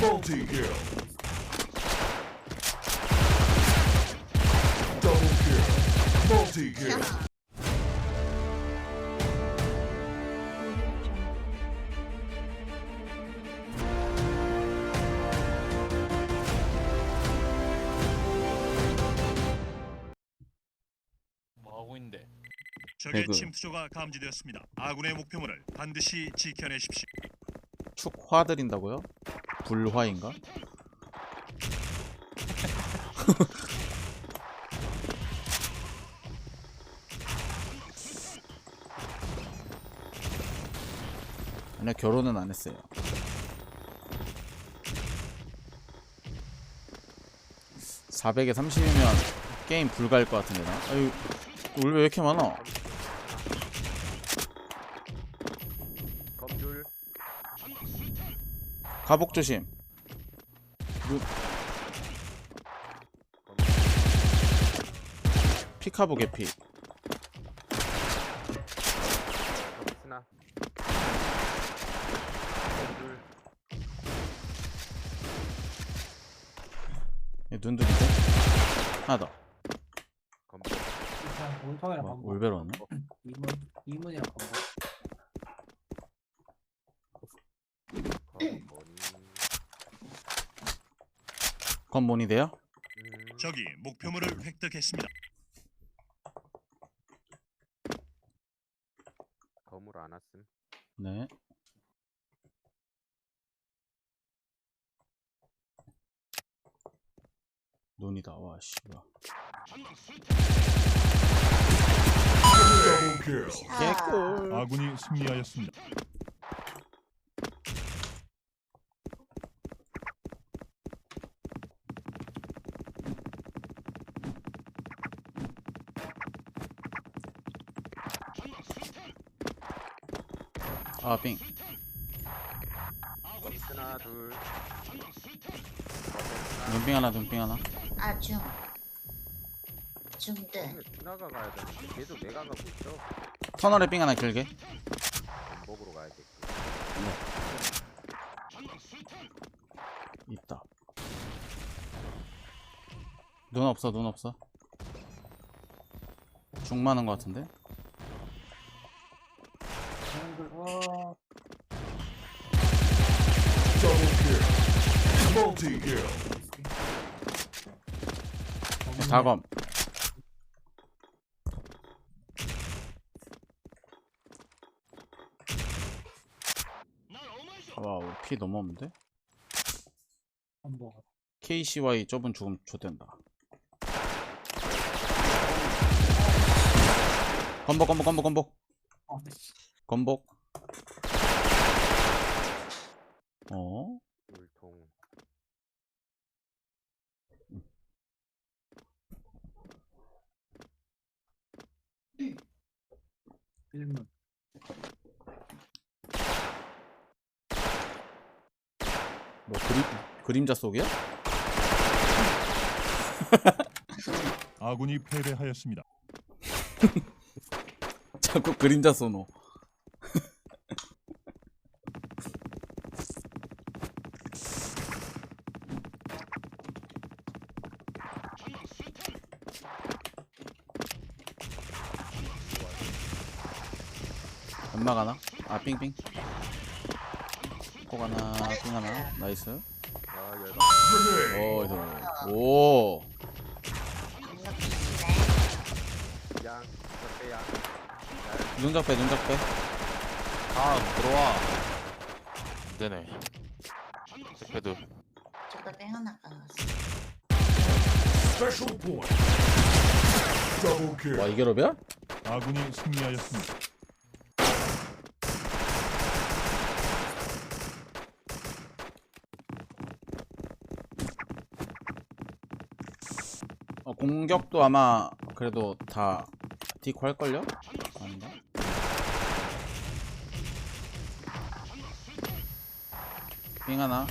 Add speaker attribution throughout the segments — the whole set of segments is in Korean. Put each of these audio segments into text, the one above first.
Speaker 1: Double kill. Multi-kill.
Speaker 2: 뭐 하고 있는데?
Speaker 3: 적의
Speaker 4: 배그.
Speaker 3: 침투조가 감지되었습니다. 아군의 목표물을 반드시 지켜내십시오.
Speaker 4: 축 화 드린다고요? 불화인가? 아니요 결혼은 안 했어요. (400에 30이면) 게임 불가일 것 같은데 나 아유 왜 이렇게 많아 가복 조심. 루... 피카보 개피.
Speaker 5: 스나. 검줄
Speaker 4: 얘 눈두리인데? 하나 더.
Speaker 6: 반복
Speaker 4: 올베로 왔네?
Speaker 6: 이문 이문이랑 반복
Speaker 5: 검머니
Speaker 4: 건본이 돼요?
Speaker 5: 음,
Speaker 3: 적이 목표물을 획득했습니다.
Speaker 5: 검을 안 왔음
Speaker 4: 네 눈이다 와 씨발. 개꿀
Speaker 3: 아군이 승리하였습니다.
Speaker 4: 아빙
Speaker 5: 검 스나 둘
Speaker 4: 눈빙 하나 눈빙 하나.
Speaker 7: 아, 중. 중들.
Speaker 5: 검을 스나가 가야 되는데 계속 내가 가고 있어.
Speaker 4: 터널에 빙 하나 길게.
Speaker 5: 전복으로 가야 돼.
Speaker 4: 있다. 눈 없어 눈 없어. 중 많은 것 같은데?
Speaker 1: Double kill.
Speaker 4: 다검. 와우 피 너무 없는데? KCY 좁은 죽음 좆된다. 건복 건복 건복 건복.
Speaker 6: 어
Speaker 4: 건복. 어?
Speaker 6: 1문.
Speaker 4: 뭐 그림 그림자 속이야?
Speaker 3: 아군이 패배하였습니다.
Speaker 4: 자꾸 그림자 써놓. 연막 하나? 아 삥삥 폭 하나 삥 하나 나이스
Speaker 5: 아 열받
Speaker 1: Grenade.
Speaker 4: 오 이거 오
Speaker 7: 공격기인데.
Speaker 5: 양 적배 양
Speaker 4: 눈작
Speaker 2: 빼아 들어와. 안 되네. 그래도
Speaker 7: 저거 뺑 하나
Speaker 1: kill.
Speaker 4: 와 이게 럽이야?
Speaker 3: 아군이 승리하였습니다.
Speaker 4: 공격도 아마 그래도 다 디코 할걸요? 아닌가? 빙 하나.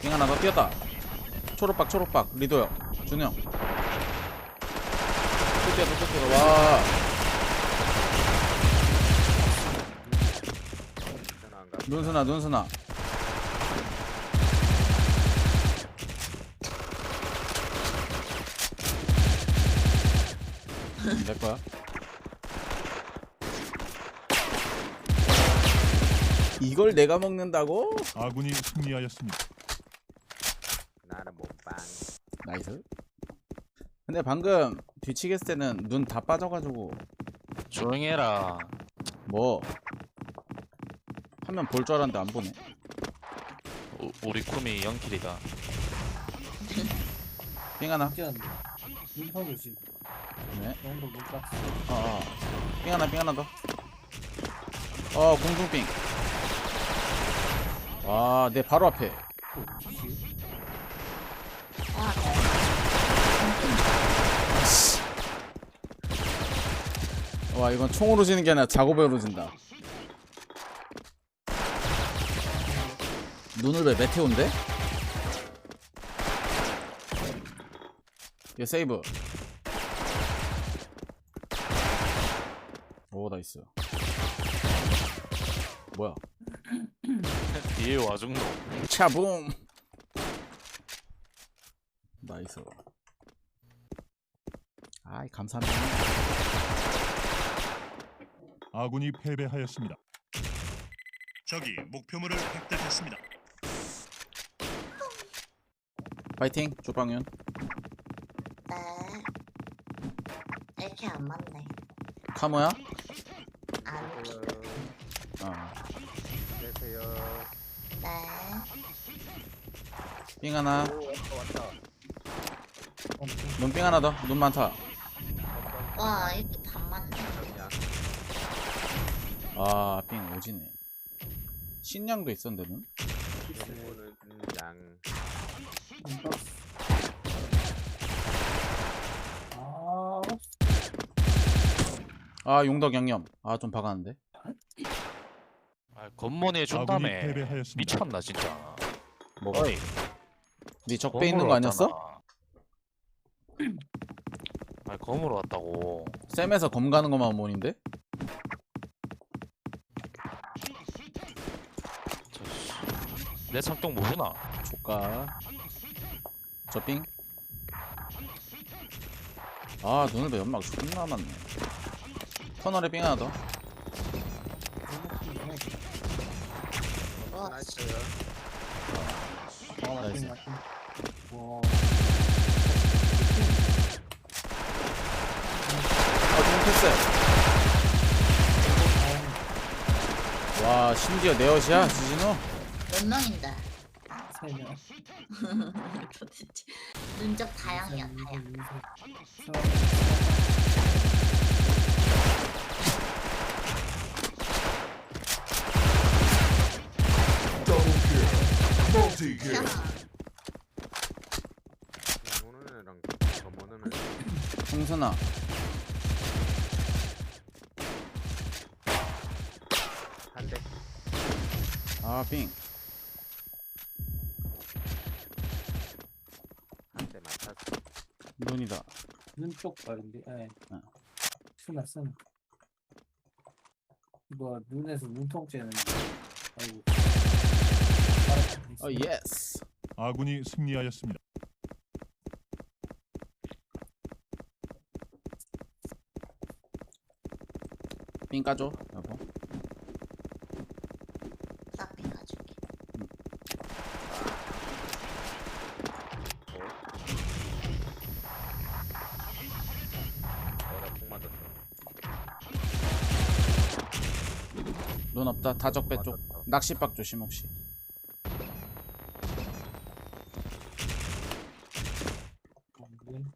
Speaker 4: 빙 하나 더 뛰었다. 초록박 초록박. 리도요 준영 또 뛰었다 또 뛰었다 와. 눈스나 눈스나 내 거야. 이걸 내가 먹는다고?
Speaker 3: 아군이 승리하였습니다.
Speaker 5: 나는 몸빵.
Speaker 4: 나이스. 근데 방금 뒤치기 했을 때는 눈 다 빠져가지고
Speaker 2: 조용히 해라
Speaker 4: 뭐 하면 볼 줄 알았는데 안 보네.
Speaker 2: 우, 우리 쿠미 0킬이다
Speaker 4: 삥 하나.
Speaker 6: 조심.
Speaker 4: 네.
Speaker 6: 너무 못 갔어.
Speaker 4: 어, 어. 삥 하나, 삥 하나 더. 어, 공중삥. 와, 내 바로 앞에.
Speaker 7: 와,
Speaker 4: 와, 이건 총으로 지는 게 아니라 작업으로 진다. 눈을 왜 메테오인데? 얘 세이브. 오, 나이스. 뭐야?
Speaker 2: 뒤에 와중노
Speaker 4: 차붐. 나이스. 아이, 감사합니다.
Speaker 3: 아군이 패배하였습니다. 적이 목표물을 획득했습니다.
Speaker 4: 파이팅, 조방윤.
Speaker 7: 네. 이렇게 안 맞네.
Speaker 4: 카모야? 삥 하나.
Speaker 5: 왔다.
Speaker 4: 눈삥 하나 더. 눈 많다.
Speaker 7: 와, 이렇게 다 맞네.
Speaker 5: 그냥
Speaker 4: 아, 삥 오지네. 신량도 있었는데, 눈?
Speaker 5: 이거는 양.
Speaker 6: 아,
Speaker 4: 아, 용덕 양념. 아, 좀 박았는데.
Speaker 2: 아 해준다며
Speaker 3: 패배하였습니다.
Speaker 2: 미쳤나 진짜
Speaker 4: 뭐가?
Speaker 2: 어이
Speaker 4: 네 적배 있는 거 아니었어?
Speaker 2: 아 검으로 왔다고
Speaker 4: 쌤에서 검 가는 것만 모인데?
Speaker 2: 저 씨 내 성격 모르나
Speaker 4: 조까. 저 삥. 아, 눈을 왜 연막 존나 많네. 터널에 삥 하나 더.
Speaker 7: 와,
Speaker 5: 나이스.
Speaker 6: 아,
Speaker 4: 나이스.
Speaker 6: 와,
Speaker 4: 아, 좀 패스. 와, 심지어 내 옷이야, 지진호?
Speaker 7: 몇 명인데?
Speaker 6: 세 명.
Speaker 7: 도대체. 눈적 다양이야, 다양.
Speaker 1: Double
Speaker 5: 애랑 모는 애.
Speaker 4: 홍순아.
Speaker 5: 한 대.
Speaker 4: 아, 삥.
Speaker 5: 한대 맞췄어.
Speaker 4: 눈이다.
Speaker 6: 눈쪽 발인데, 예.
Speaker 4: 어.
Speaker 6: 쓰나, 쓰나. 이거 눈에서 눈통 째는, 아이고.
Speaker 4: 어, 예스.
Speaker 3: 아군이 승리하였습니다.
Speaker 4: 삥 까줘, 여보.
Speaker 7: 싹비 가줄게.
Speaker 5: 어나 폭 맞았어.
Speaker 4: 눈 없다. 다적배 쪽. 낚시박 조심 혹시.
Speaker 6: 눈.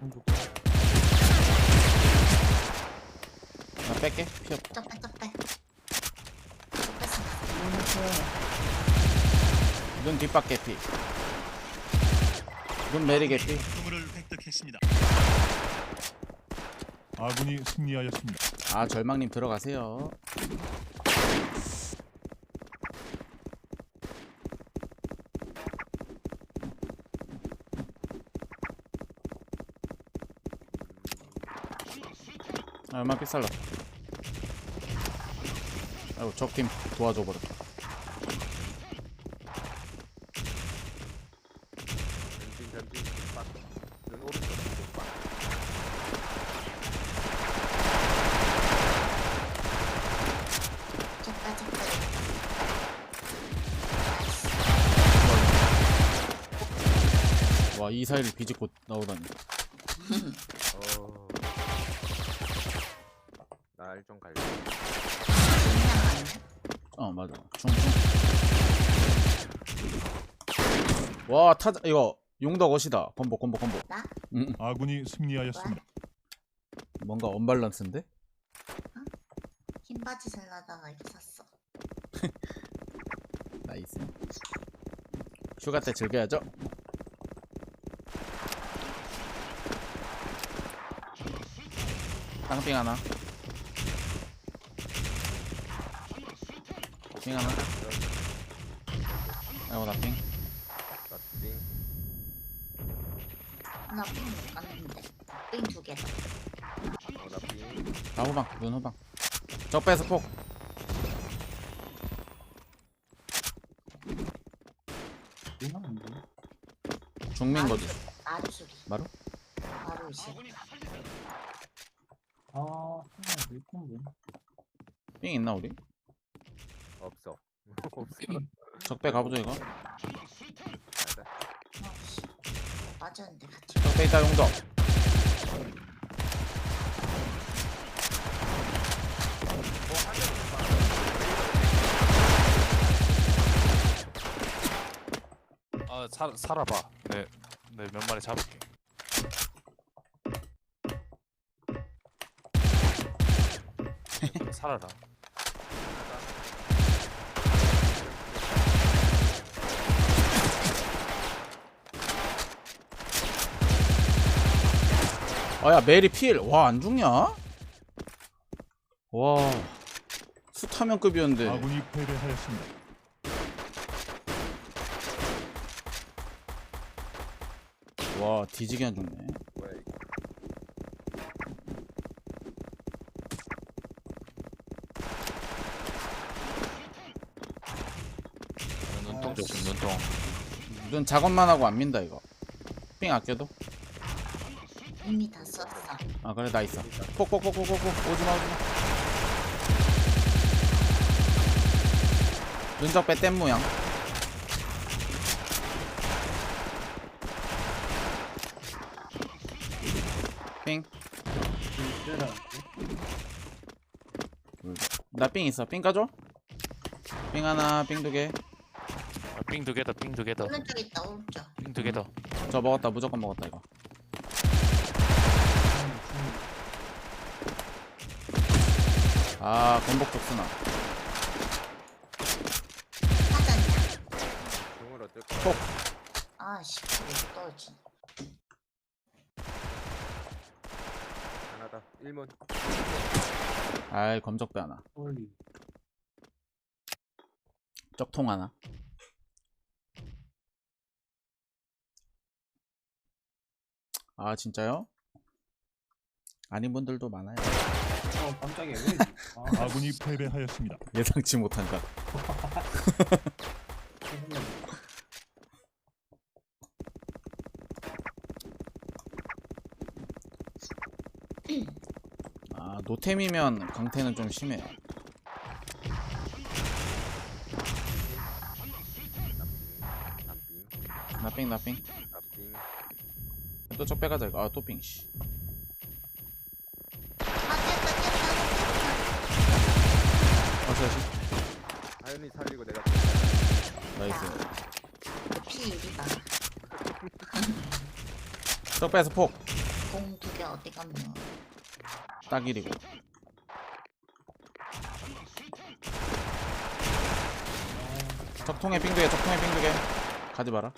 Speaker 6: 눈쪽.
Speaker 4: 나 뺄게. 피 없.
Speaker 7: 쩍빼, 쩍빼.
Speaker 4: 눈 뒷박 개피. 눈 메리 개피.
Speaker 3: 획득했습니다. 아군이 승리하였습니다.
Speaker 4: 아 절망님 들어가세요. 아 얼마 삐살라. 아이고 적팀 도와줘 버렸다. 와, 이 사이를 비집고 나오다니.
Speaker 5: 어. 날좀
Speaker 7: 갈려.
Speaker 4: 어, 맞아. 충충. 와, 타자, 이거. 용덕 옷이다. 콤보 콤보 콤보
Speaker 7: 나?
Speaker 4: 음,
Speaker 3: 아군이 승리하였습니다.
Speaker 4: 뭔가 언밸런스인데?
Speaker 7: 흰 바지 살라다가 이거 샀어.
Speaker 4: 나이스. 휴가 때 즐겨야죠. 땅빙 하나. 빙 하나. 아이고 나 빙
Speaker 5: 나띵.
Speaker 7: 나 삥못 갔는데. 삥두 개다.
Speaker 5: 어, 나띵.
Speaker 4: 나 후방 눈 후방 적 빼서 폭? 중민 거지
Speaker 7: 마루 소리.
Speaker 4: 마루?
Speaker 6: 아, 정말 밀kon데.
Speaker 4: 빙 있나 우리?
Speaker 5: 없어. 없어.
Speaker 4: 적배 가보죠 이거.
Speaker 7: 어씨. 맞았는데
Speaker 4: 있다 용덕
Speaker 2: 아 살, 살아봐. 네, 네몇 마리 잡을게. 살아라
Speaker 4: 아야 메리 필 와 안 죽냐? 와 수타면급이었는데
Speaker 3: 아군이 패배하였습니다.
Speaker 4: 와 뒤지게 안 죽네?
Speaker 2: 눈통 조심 눈통
Speaker 4: 눈 작업만 하고 안 민다 이거 삥 아껴도
Speaker 7: 이미 다 썼어.
Speaker 4: 아 그래? 나 있어. 폭폭폭폭폭폭 오지마 오지마. 눈적 빼뗀 모양. 나삥 있어. 삥 까줘? 삥 하나 삥 두개저
Speaker 2: 아, 삥두 개다 삥두 개다
Speaker 7: 오른쪽 있다 오른쪽.
Speaker 2: 삥두 개다
Speaker 4: 먹었다. 무조건 먹었다 이거 아 건복
Speaker 7: 사장이야.
Speaker 5: 중으로 뜰 거.
Speaker 7: 아씨. 왜 떨어지?
Speaker 5: 하나다. 1문.
Speaker 4: 아이 검적배 하나. 적통 하나 아 진짜요? 아닌 분들도 많아요
Speaker 6: 어, 깜짝이야. 왜? 아,
Speaker 3: 아군이 패배하였습니다.
Speaker 4: 예상치 못한 것
Speaker 6: 죄송해요.
Speaker 4: 아 노템이면 강태는 좀 심해
Speaker 5: 나띵.
Speaker 4: 나삥. 나삥. 또 적배 가자 이거 아또 삥 씨. 어서
Speaker 5: 하연이 살리고 내가
Speaker 4: 나이스
Speaker 7: 피 1이다.
Speaker 4: 적배에서
Speaker 7: 폭공두 개 어디?
Speaker 4: 딱 1이고 적통에 삥 두개 적통에 삥 두개 가지 마라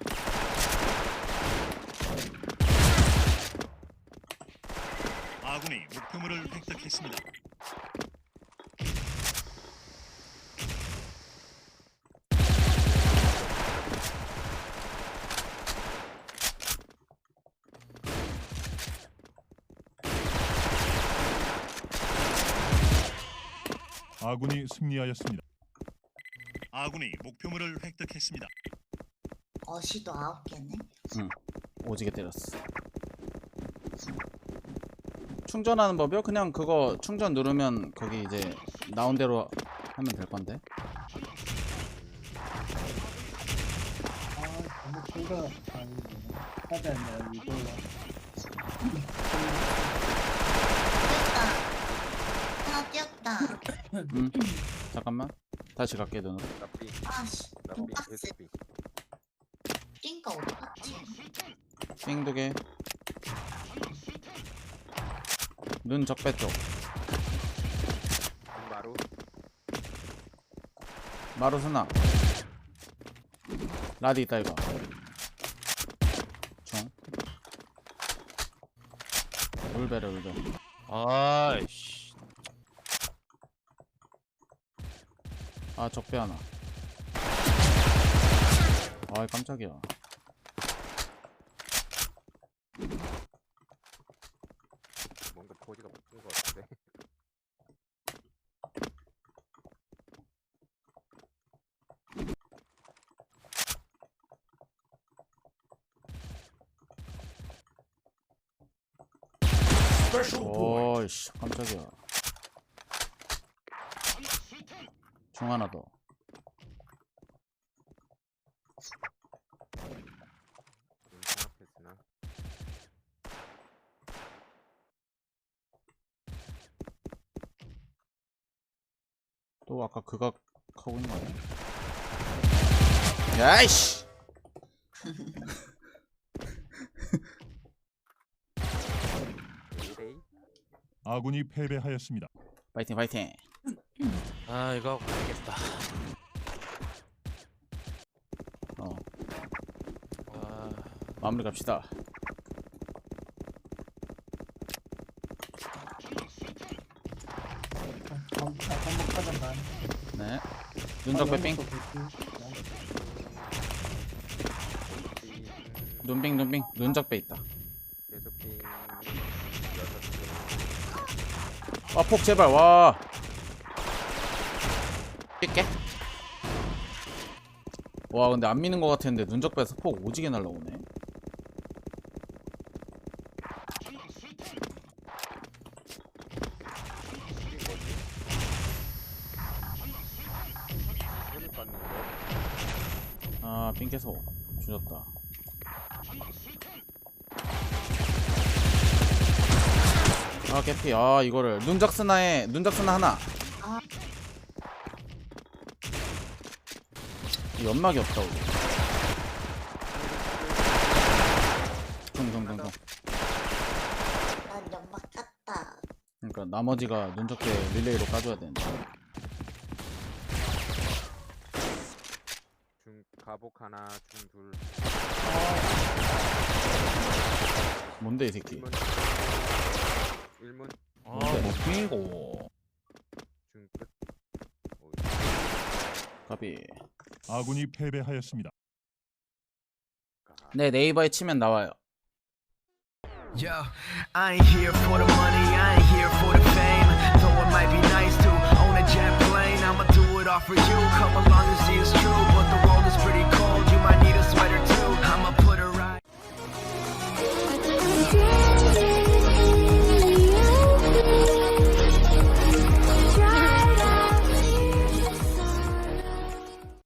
Speaker 3: 아군이 목표물을 획득했습니다. 아군이 승리하였습니다. 아군이 목표물을 획득했습니다.
Speaker 7: 어시도 아홉 개네.
Speaker 4: 오지게 때렸어 충전하는 법이요? 그냥 그거 충전 누르면 거기 이제 나온 대로 하면 될 건데
Speaker 6: 아, 너무 아니네. 하자 이제 이거
Speaker 7: 뛰었다. 하나 뛰었다.
Speaker 4: 응 잠깐만. 다시 갈게 눈으로
Speaker 5: 나 B
Speaker 7: 아씨.
Speaker 5: 나 B
Speaker 7: 돈박스.
Speaker 5: 계속 B
Speaker 7: 뛴거 어디 갔지?
Speaker 4: 삥두개. 눈 적배 쪽.
Speaker 5: 마루.
Speaker 4: 마루 스나 라디 있다 이거. 중 울베르 울베
Speaker 2: 아이씨
Speaker 4: 아 적배 하나. 아이 깜짝이야.
Speaker 5: 뭔가 포지가 바뀐 것 같은데.
Speaker 4: 오이씨 깜짝이야 중 하나 더
Speaker 5: 음,
Speaker 4: 또 아까 그각 하고 있는 거 아니야? 야이씨
Speaker 5: 1A
Speaker 3: 아군이 패배하였습니다.
Speaker 4: 파이팅 파이팅
Speaker 2: 아 이거 모르겠다.
Speaker 4: 어.
Speaker 2: 아.
Speaker 4: 마무리 갑시다.
Speaker 6: 난
Speaker 4: 네. 눈적
Speaker 5: B
Speaker 4: 눈빙 눈빙. 눈적 빼 있다.
Speaker 5: 계속 B 여섯
Speaker 4: 개아폭 제발. 와 낄게. 와 근데 안 미는 거 같았는데 눈적 빼서 폭 오지게 날라오네. 아 삥께서 조졌다. 아 개피. 아 이거를. 눈적 스나에 눈적 스나 하나
Speaker 7: 아.
Speaker 4: 이 연막이 없다 우리 둥둥둥둥
Speaker 7: 난 연막 깠다.
Speaker 4: 그러니까 나머지가 눈적게 릴레이로 까줘야 되는데.
Speaker 5: 중 가복 하나 중둘.
Speaker 4: 뭔데 이 새끼?
Speaker 5: 일문. 일문.
Speaker 2: 아못 비고.
Speaker 5: 중끝.
Speaker 4: 가비
Speaker 3: 아군이 패배하였습니다.
Speaker 4: 네 네이버에 치면 나와요.
Speaker 8: Yo, I ain't here for the money, I ain't here for the fame. Though it might be nice to own a jet plane, I'ma do it all for you. Come along and see it's true, but the road